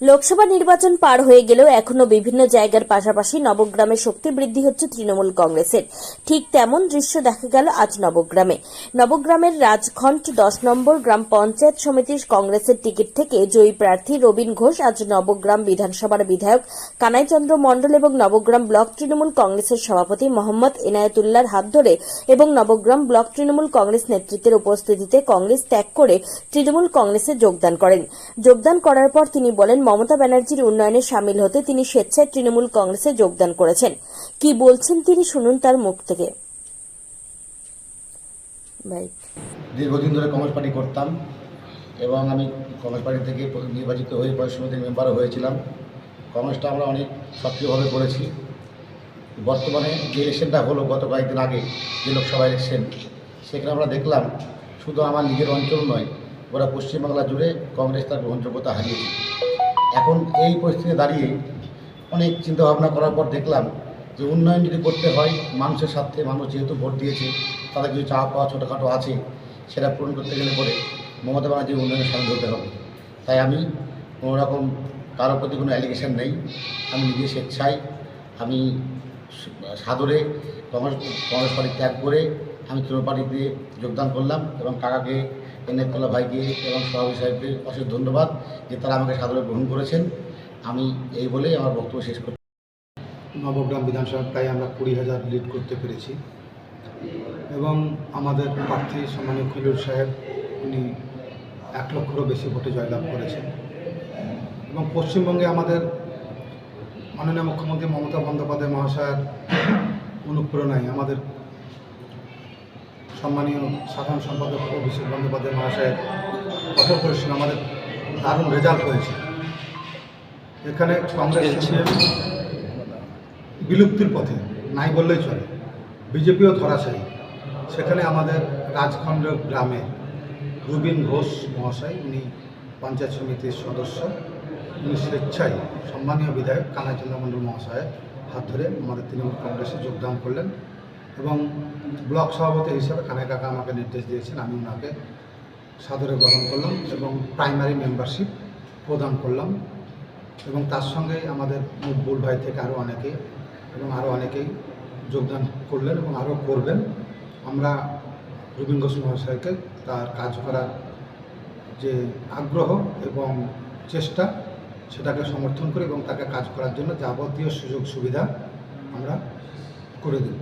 লোকসভা নির্বাচন পার হয়ে গেলেও এখনও বিভিন্ন জায়গার পাশাপাশি নবগ্রামে শক্তি বৃদ্ধি হচ্ছে তৃণমূল কংগ্রেসের। ঠিক তেমন দৃশ্য দেখা গেল আজ নবগ্রামে। নবগ্রামের রাজখণ্ড দশ নম্বর গ্রাম পঞ্চায়েত সমিতির কংগ্রেসের টিকিট থেকে জয়ী প্রার্থী রবীন ঘোষ আজ নবগ্রাম বিধানসভার বিধায়ক কানাইচন্দ্র মণ্ডল এবং নবগ্রাম ব্লক তৃণমূল কংগ্রেসের সভাপতি মোহাম্মদ এনায়েতুল্লাহর হাত ধরে এবং নবগ্রাম ব্লক তৃণমূল কংগ্রেস নেতৃত্বের উপস্থিতিতে কংগ্রেস ত্যাগ করে তৃণমূল কংগ্রেসে যোগদান করেন। যোগদান করার পর তিনি বলেন মমতা ব্যানার্জির উন্নয়নে সামিল হতে তিনি স্বেচ্ছায় তৃণমূল কংগ্রেসে যোগদান করেছেন। কি বলছেন তিনি শুনুন তার মুখ থেকে। দীর্ঘদিন ধরে কংগ্রেস পার্টি করতাম এবং আমি কংগ্রেস পার্টি থেকে নির্বাচিত হয়ে পরে সমিতির মেম্বারও হয়েছিলাম। কংগ্রেসটা আমরা অনেক সক্রিয়ভাবে করেছি। বর্তমানে যে ইলেকশনটা হলো গত কয়েকদিন আগে যে লোকসভা ইলেকশন সেখানে আমরা দেখলাম শুধু আমার নিজের অঞ্চল নয় গোটা পশ্চিমবাংলা জুড়ে কংগ্রেস তার গ্রহণযোগ্যতা হারিয়েছে। এখন এই পরিস্থিতিতে দাঁড়িয়ে অনেক চিন্তাভাবনা করার পর দেখলাম যে উন্নয়ন যদি করতে হয়, মানুষের স্বার্থে মানুষ যেহেতু ভোট দিয়েছে, তাদের কিছু চাওয়া পাওয়া ছোটোখাটো আছে, সেটা পূরণ করতে গেলে পরে মমতা ব্যানার্জির উন্নয়নের সামিল হতে হবে। তাই আমি কোনো রকম কারোর প্রতি কোনো অ্যালিগেশন নেই। আমি নিজে স্বেচ্ছায়, আমি সাদরে কংগ্রেস কংগ্রেস পার্টি ত্যাগ করে আমি তৃণমূল পার্টিতে যোগদান করলাম এবং কাকাকে এনায়তুল্লাহ ভাইকে এবং সভাপতি সাহেবকে অশেষ ধন্যবাদ যে তারা আমাকে সাদরে গ্রহণ করেছেন। আমি এই বলেই আমার বক্তব্য শেষ করছি। নবগ্রাম বিধানসভা প্রায় আমরা কুড়ি হাজার লিড করতে পেরেছি। এবং আমাদের প্রার্থী সম্মানীয় খিলুর সাহেব, উনি এক লক্ষেরও বেশি ভোটে জয়লাভ করেছেন। এবং পশ্চিমবঙ্গে আমাদের মাননীয় মুখ্যমন্ত্রী মমতা বন্দ্যোপাধ্যায় মহাশয়ের অনুপ্রেরণায় আমাদের সম্মানীয় সাধারণ সম্পাদক অভিষেক বন্দ্যোপাধ্যায় মহাশয়ের কঠোর পরিশ্রম আমাদের দারুণ রেজাল্ট হয়েছে। এখানে কংগ্রেস বিলুপ্তির পথে নাই বললেই চলে। বিজেপিও ধরাশায়ী। সেখানে আমাদের রাজখণ্ড গ্রামে রুবিন ঘোষ মহাশয় উনি পঞ্চায়েত সমিতির সদস্য উনি স্বেচ্ছায় সম্মানীয় বিধায়ক কানাচন্দ্র মণ্ডল মহাশয়ের হাত ধরে আমাদের তৃণমূল কংগ্রেসে যোগদান করলেন। এবং ব্লক সভাপতি হিসেবে কানাই কাকা আমাকে নির্দেশ দিয়েছেন, আমি ওনাকে সাদরে গ্রহণ করলাম এবং প্রাইমারি মেম্বারশিপ প্রদান করলাম। এবং তার সঙ্গে আমাদের মকবুল ভাই থেকে আরও অনেকে এবং আরও অনেকেই যোগদান করলেন এবং আরও করবেন। আমরা রবীন ঘোষ মহাশয়কে তার কাজ করার যে আগ্রহ এবং চেষ্টা, সেটাকে সমর্থন করি এবং তাকে কাজ করার জন্য যাবতীয় সুযোগ সুবিধা আমরা করে দেব।